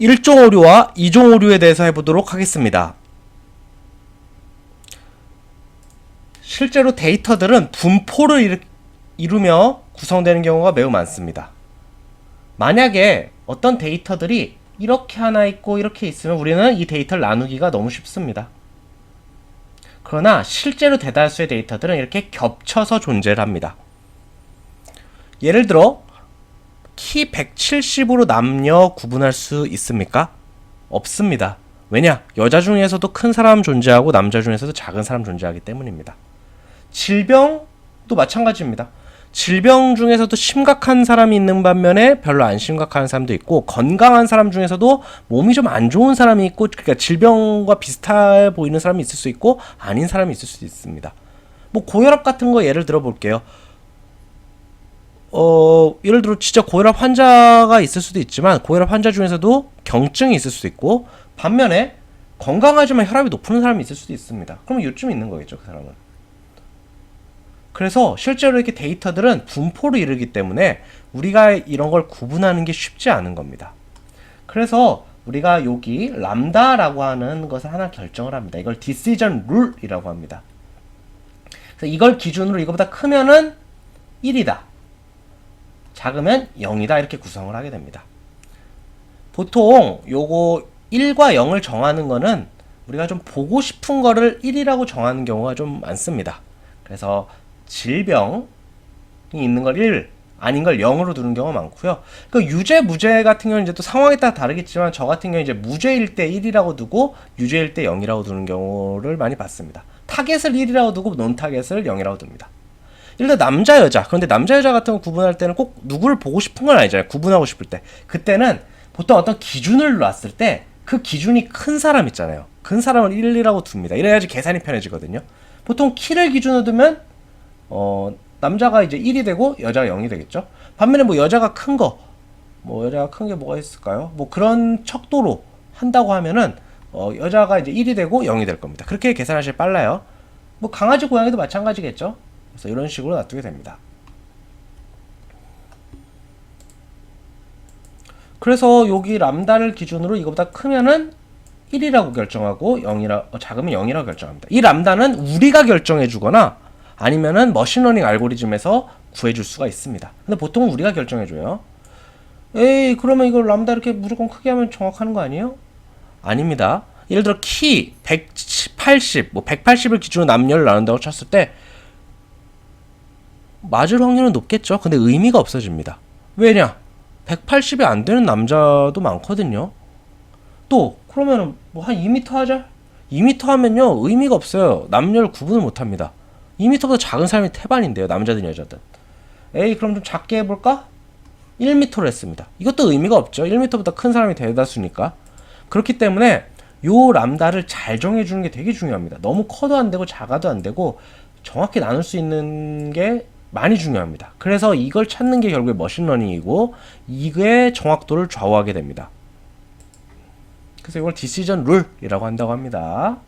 1종 오류와 2종 오류에 대해서 해보도록 하겠습니다. 실제로 데이터들은 분포를 이루- 이루며 구성되는 경우가 매우 많습니다. 만약에 어떤 데이터들이 이렇게 하나 있고 이렇게 있으면 우리는 이 데이터를 나누기가 너무 쉽습니다. 그러나 실제로 대다수의 데이터들은 이렇게 겹쳐서 존재를 합니다. 예를 들어 키 170으로 남녀 구분할 수 있습니까? 없습니다. 왜냐? 여자 중에서도 큰 사람 존재하고 남자 중에서도 작은 사람 존재하기 때문입니다. 질병도 마찬가지입니다. 질병 중에서도 심각한 사람이 있는 반면에 별로 안 심각한 사람도 있고 건강한 사람 중에서도 몸이 좀 안 좋은 사람이 있고 그러니까 질병과 비슷해 보이는 사람이 있을 수 있고 아닌 사람이 있을 수 있습니다. 뭐 고혈압 같은 거 예를 들어 볼게요. 어, 예를 들어 진짜 고혈압 환자가 있을 수도 있지만 고혈압 환자 중에서도 경증이 있을 수도 있고 반면에 건강하지만 혈압이 높은 사람이 있을 수도 있습니다. 그러면 요쯤 있는 거겠죠, 그 사람은. 그래서 실제로 이렇게 데이터들은 분포를 이루기 때문에 우리가 이런 걸 구분하는 게 쉽지 않은 겁니다. 그래서 우리가 여기 람다라고 하는 것을 하나 결정을 합니다. 이걸 decision rule이라고 합니다. 그래서 이걸 기준으로 이거보다 크면은 1이다. 작으면 0이다. 이렇게 구성을 하게 됩니다. 보통 요거 1과 0을 정하는 거는 우리가 좀 보고 싶은 거를 1이라고 정하는 경우가 좀 많습니다. 그래서 질병이 있는 걸 1, 아닌 걸 0으로 두는 경우가 많고요. 그 유죄, 무죄 같은 경우는 이제 또 상황에 따라 다르겠지만 저 같은 경우 이제 무죄일 때 1이라고 두고 유죄일 때 0이라고 두는 경우를 많이 봤습니다. 타겟을 1이라고 두고 논 타겟을 0이라고 둡니다. 들어 남자 여자. 그런데 남자 여자 같은 거 구분할 때는 꼭 누구를 보고 싶은 건 아니잖아요. 구분하고 싶을 때. 그때는 보통 어떤 기준을 놨을 때 그 기준이 큰 사람 있잖아요. 큰 사람을 1이라고 둡니다. 이래야지 계산이 편해지거든요. 보통 키를 기준으로 두면 어 남자가 이제 1이 되고 여자가 0이 되겠죠? 반면에 뭐 여자가 큰거뭐 여자가 큰 게 뭐가 있을까요? 뭐 그런 척도로 한다고 하면은 어 여자가 이제 1이 되고 0이 될 겁니다. 그렇게 계산하실 빨라요. 뭐 강아지 고양이도 마찬가지겠죠 그래서 이런 식으로 놔두게 됩니다. 그래서 여기 람다를 기준으로 이거보다 크면은 1이라고 결정하고 0이라 어, 작으면 0이라고 결정합니다. 이 람다는 우리가 결정해 주거나 아니면은 머신러닝 알고리즘에서 구해 줄 수가 있습니다. 근데 보통 우리가 결정해 줘요. 에이, 그러면 이걸 람다 이렇게 무조건 크게 하면 정확한 거 아니에요? 아닙니다. 예를 들어 키 180, 뭐 180을 기준으로 남녀를 나눈다고 쳤을 때 맞을 확률은 높겠죠. 근데 의미가 없어집니다. 왜냐? 180이 안 되는 남자도 많거든요. 또 그러면은 뭐 한 2m 하자. 2m 하면요 의미가 없어요. 남녀를 구분을 못 합니다. 2m보다 작은 사람이 태반인데요. 남자든 여자든. 에이 그럼 좀 작게 해볼까? 1m로 했습니다. 이것도 의미가 없죠. 1m보다 큰 사람이 대다수니까. 그렇기 때문에 요 람다를 잘 정해주는 게 되게 중요합니다. 너무 커도 안 되고 작아도 안 되고 정확히 나눌 수 있는 게 많이 중요합니다. 그래서 이걸 찾는 게 결국에 머신러닝이고 이게 정확도를 좌우하게 됩니다. 그래서 이걸 디시전 룰이라고 한다고 합니다.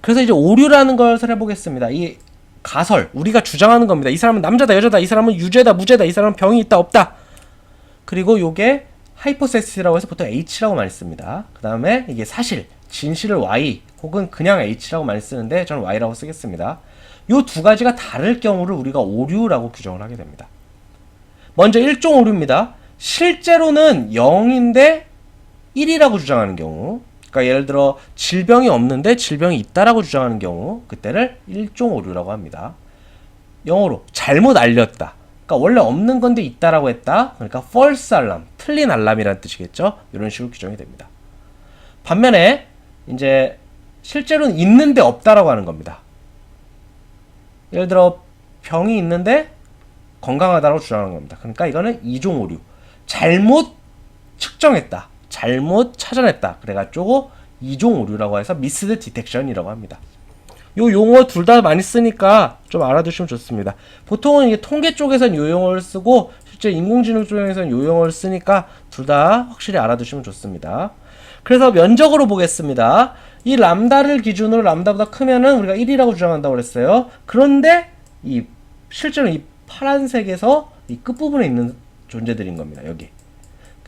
그래서 이제 오류라는 것을 해보겠습니다. 이 가설 우리가 주장하는 겁니다. 이 사람은 남자다 여자다 이 사람은 유죄다 무죄다 이 사람은 병이 있다 없다. 그리고 요게 하이포세스라고 해서 보통 H라고 많이 씁니다. 그 다음에 이게 사실 진실을 Y 혹은 그냥 H라고 많이 쓰는데 저는 Y라고 쓰겠습니다. 요두 가지가 다를 경우를 우리가 오류라고 규정을 하게 됩니다. 먼저 1종 오류입니다. 실제로는 0인데 1이라고 주장하는 경우 그러니까 예를 들어 질병이 없는데 질병이 있다라고 주장하는 경우 그때를 1종 오류라고 합니다. 영어로 잘못 알렸다. 그러니까 원래 없는 건데 있다라고 했다. 그러니까 false alarm, 틀린 알람이라는 뜻이겠죠. 이런 식으로 규정이 됩니다. 반면에 이제 실제로는 있는데 없다라고 하는 겁니다. 예를 들어 병이 있는데 건강하다고 주장하는 겁니다. 그러니까 이거는 이종 오류. 잘못 측정했다. 잘못 찾아냈다. 그래가지고 이종 오류라고 해서 미스드 디텍션이라고 합니다. 요 용어 둘 다 많이 쓰니까 좀 알아두시면 좋습니다. 보통은 이게 통계 쪽에선 요 용어를 쓰고 실제 인공지능 쪽에서는 요 용어를 쓰니까 둘 다 확실히 알아두시면 좋습니다. 그래서 면적으로 보겠습니다. 이 람다를 기준으로 람다보다 크면은 우리가 1이라고 주장한다고 그랬어요. 그런데 이 실제로 이 파란색에서 이 끝부분에 있는 존재들인 겁니다. 여기.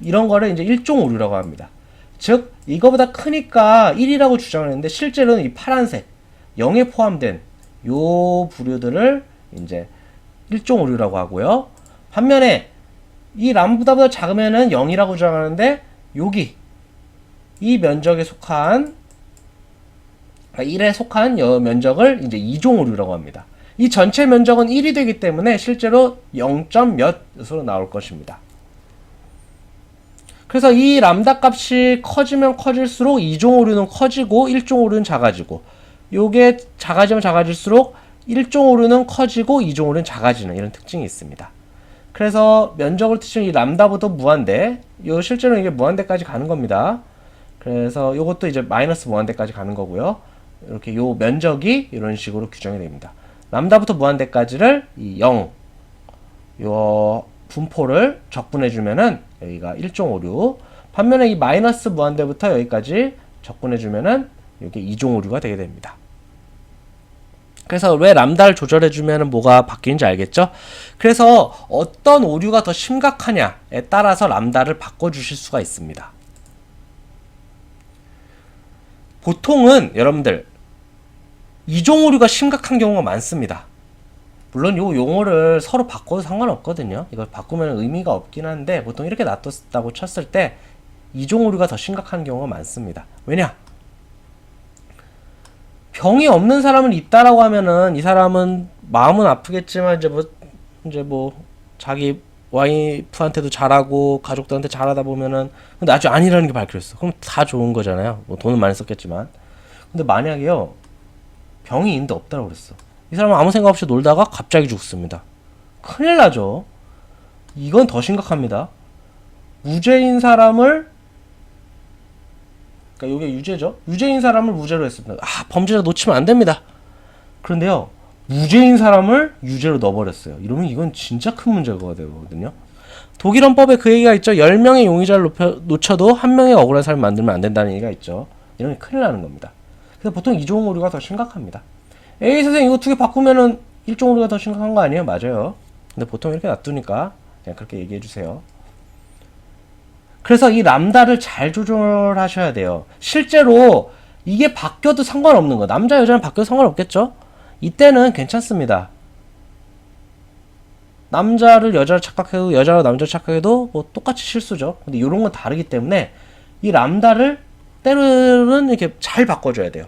이런 거를 이제 일종 오류라고 합니다. 즉 이거보다 크니까 1이라고 주장을 했는데 실제로는 이 파란색 0에 포함된 요 부류들을 이제 일종 오류라고 하고요. 반면에 이 람보다보다 작으면은 0이라고 주장하는데 여기 이 면적에 속한 1에 속한 여 면적을 이제 이종 오류라고 합니다. 이 전체 면적은 1이 되기 때문에 실제로 0. 몇으로 나올 것입니다. 그래서 이 람다 값이 커지면 커질수록 2종 오류는 커지고 1종 오류는 작아지고 요게 작아지면 작아질수록 1종 오류는 커지고 2종 오류는 작아지는 이런 특징이 있습니다. 그래서 면적을 뜻하는 이 람다부터 무한대 요 실제로 이게 무한대까지 가는 겁니다. 그래서 요것도 이제 마이너스 무한대까지 가는 거고요. 이렇게 요 면적이 이런 식으로 규정이 됩니다. 람다부터 무한대까지를 이 0, 요 분포를 적분해 주면은 여기가 1종 오류. 반면에 이 마이너스 무한대부터 여기까지 적분해 주면은 이게 2종 오류가 되게 됩니다. 그래서 왜 람다를 조절해 주면은 뭐가 바뀌는지 알겠죠? 그래서 어떤 오류가 더 심각하냐에 따라서 람다를 바꿔 주실 수가 있습니다. 보통은 여러분들 이종 오류가 심각한 경우가 많습니다. 물론 요 용어를 서로 바꿔도 상관없거든요. 이걸 바꾸면 의미가 없긴 한데 보통 이렇게 놔뒀다고 쳤을 때 이종 오류가 더 심각한 경우가 많습니다. 왜냐? 병이 없는 사람은 있다라고 하면은 이 사람은 마음은 아프겠지만 이제 뭐 이제 뭐 자기 와이프한테도 잘하고 가족들한테 잘하다 보면은 근데 아주 아니라는 게 밝혀졌어. 그럼 다 좋은 거잖아요. 뭐 돈은 많이 썼겠지만. 근데 만약에요 병이 있는데 없다고 그랬어. 이 사람은 아무 생각 없이 놀다가 갑자기 죽습니다. 큰일 나죠. 이건 더 심각합니다. 무죄인 사람을 그러니까 이게 유죄죠. 유죄인 사람을 무죄로 했습니다. 아 범죄자 놓치면 안 됩니다. 그런데요 무죄인 사람을 유죄로 넣어버렸어요. 이러면 이건 진짜 큰 문제가 되거든요. 독일 헌법에 그 얘기가 있죠. 10명의 용의자를 높여, 놓쳐도 한 명의 억울한 사람을 만들면 안 된다는 얘기가 있죠. 이러면 큰일 나는 겁니다. 그래서 보통 이종 오류가 더 심각합니다. 에이 선생님 이거 두 개 바꾸면은 일종 오류가 더 심각한 거 아니에요? 맞아요. 근데 보통 이렇게 놔두니까 그냥 그렇게 얘기해 주세요. 그래서 이 람다를 잘 조절하셔야 돼요. 실제로 이게 바뀌어도 상관없는 거. 남자 여자는 바뀌어도 상관없겠죠? 이때는 괜찮습니다. 남자를 여자를 착각해도 여자가 남자를 착각해도 뭐 똑같이 실수죠. 근데 이런 건 다르기 때문에 이 람다를 때로는 이렇게 잘 바꿔줘야 돼요.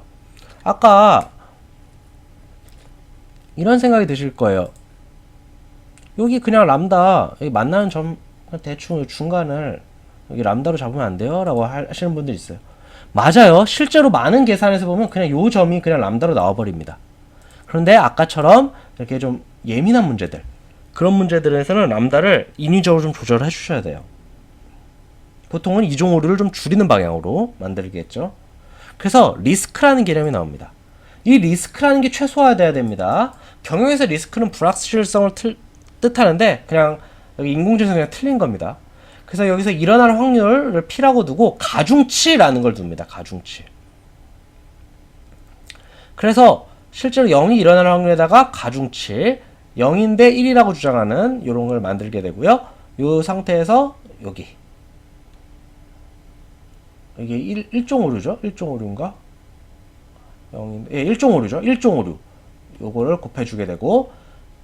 아까 이런 생각이 드실 거예요. 여기 그냥 람다 여기 만나는 점 대충 중간을 여기 람다로 잡으면 안 돼요? 라고 하시는 분들 있어요. 맞아요. 실제로 많은 계산에서 보면 그냥 요 점이 그냥 람다로 나와버립니다. 그런데 아까처럼 이렇게 좀 예민한 문제들, 그런 문제들에서는 람다를 인위적으로 좀 조절해 주셔야 돼요. 보통은 이종 오류를 좀 줄이는 방향으로 만들겠죠. 그래서 리스크라는 개념이 나옵니다. 이 리스크라는 게 최소화돼야 됩니다. 경영에서 리스크는 불확실성을 틀, 뜻하는데 그냥 여기 인공지능이 틀린 겁니다. 그래서 여기서 일어날 확률을 P라고 두고 가중치라는 걸 둡니다. 가중치. 그래서 실제로 0이 일어날 확률에다가 가중치 0인데 1이라고 주장하는 이런 걸 만들게 되고요. 이 상태에서 여기 이게 1, 1종 오류죠? 1종 오류인가? 0인데 예, 1종 오류죠. 1종 오류. 요거를 곱해주게 되고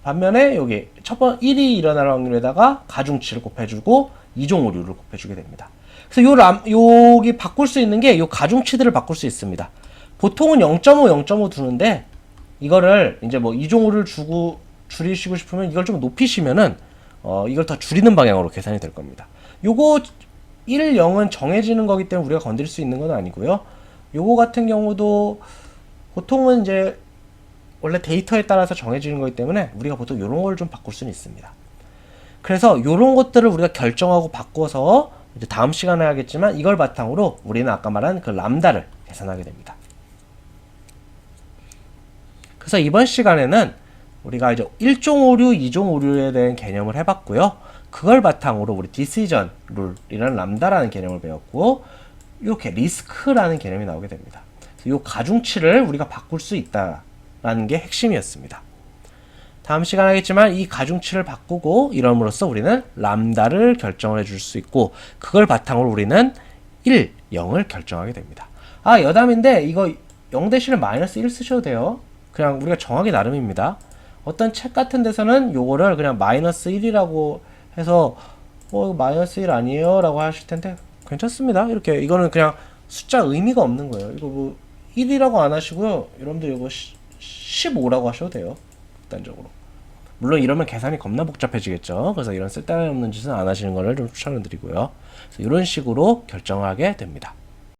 반면에 여기 첫번 1이 일어날 확률에다가 가중치를 곱해주고 2종 오류를 곱해주게 됩니다. 그래서 요 람, 여기 바꿀 수 있는 게 요 가중치들을 바꿀 수 있습니다. 보통은 0.5, 0.5 두는데 이거를 이제 뭐 2종 오류를 주고 줄이시고 싶으면 이걸 좀 높이시면은 어, 이걸 더 줄이는 방향으로 계산이 될 겁니다. 요거 1, 0은 정해지는 거기 때문에 우리가 건드릴 수 있는 건 아니고요. 요거 같은 경우도 보통은 이제 원래 데이터에 따라서 정해지는 거기 때문에 우리가 보통 이런 걸 좀 바꿀 수는 있습니다. 그래서 이런 것들을 우리가 결정하고 바꿔서 이제 다음 시간에 하겠지만 이걸 바탕으로 우리는 아까 말한 그 람다를 계산하게 됩니다. 그래서 이번 시간에는 우리가 이제 1종 오류, 2종 오류에 대한 개념을 해봤고요. 그걸 바탕으로 우리 디시전 룰이라는 람다라는 개념을 배웠고 이렇게 리스크라는 개념이 나오게 됩니다. 이 가중치를 우리가 바꿀 수 있다라는 게 핵심이었습니다. 다음 시간 하겠지만 이 가중치를 바꾸고 이럼으로써 우리는 람다를 결정을 해줄 수 있고 그걸 바탕으로 우리는 1, 0을 결정하게 됩니다. 아 여담인데 이거 0 대신에 마이너스 1 쓰셔도 돼요. 그냥 우리가 정하기 나름입니다. 어떤 책 같은 데서는 요거를 그냥 마이너스 1이라고 해서 어 마이너스 1 아니에요? 라고 하실 텐데 괜찮습니다. 이렇게 이거는 그냥 숫자 의미가 없는 거예요. 이거 뭐 1이라고 안 하시고요. 여러분들 이거 15라고 하셔도 돼요. 극단적으로. 물론 이러면 계산이 겁나 복잡해지겠죠. 그래서 이런 쓸데없는 짓은 안 하시는 거를 좀 추천을 드리고요. 이런 식으로 결정을 하게 됩니다.